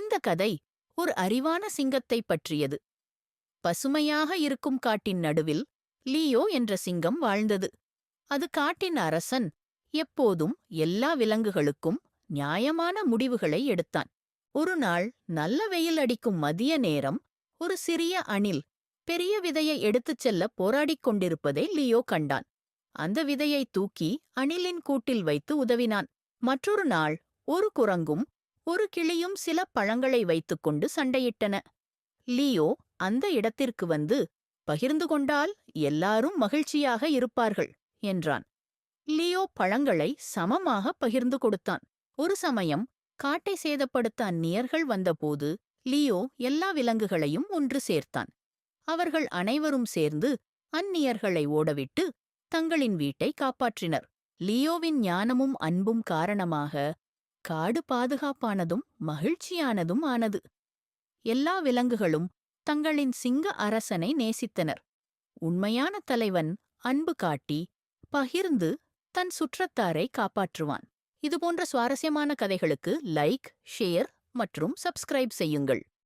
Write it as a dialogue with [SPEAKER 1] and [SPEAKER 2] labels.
[SPEAKER 1] இந்த கதை ஒரு அறிவான சிங்கத்தைப் பற்றியது. பசுமையாக இருக்கும் காட்டின் நடுவில் லியோ என்ற சிங்கம் வாழ்ந்தது. அது காட்டின் அரசன் எப்போதும் எல்லா விலங்குகளுக்கும் நியாயமான முடிவுகளை எடுத்தான். ஒரு நாள் நல்ல வெயில் அடிக்கும் மதிய நேரம் ஒரு சிறிய அணில் பெரிய விதையை எடுத்துச் செல்ல போராடிக் கொண்டிருப்பதை லியோ கண்டான். அந்த விதையை தூக்கி அணிலின் கூட்டில் வைத்து உதவினான். மற்றொரு நாள் ஒரு குரங்கும் ஒரு கிளியும் சில பழங்களை வைத்துக்கொண்டு சண்டையிட்டன. லியோ அந்த இடத்திற்கு வந்து பகிர்ந்து கொண்டால் எல்லாரும் மகிழ்ச்சியாக இருப்பார்கள் என்றான். லியோ பழங்களை சமமாக பகிர்ந்து கொடுத்தான். ஒரு சமயம் காட்டை சேதப்படுத்த அந்நியர்கள் வந்தபோது லியோ எல்லா விலங்குகளையும் ஒன்று சேர்த்தான். அவர்கள் அனைவரும் சேர்ந்து அந்நியர்களை ஓடவிட்டு தங்களின் வீட்டை காப்பாற்றினர். லியோவின் ஞானமும் அன்பும் காரணமாக காடு பாதுகாப்பானதும் மகிழ்ச்சியானதும் ஆனது. எல்லா விலங்குகளும் தங்களின் சிங்க அரசனை நேசித்தனர். உண்மையான தலைவன் அன்பு காட்டி பகிர்ந்து தன் சுற்றத்தாரை காப்பாற்றுவான். இதுபோன்ற சுவாரஸ்யமான கதைகளுக்கு லைக் ஷேர் மற்றும் சப்ஸ்கிரைப் செய்யுங்கள்.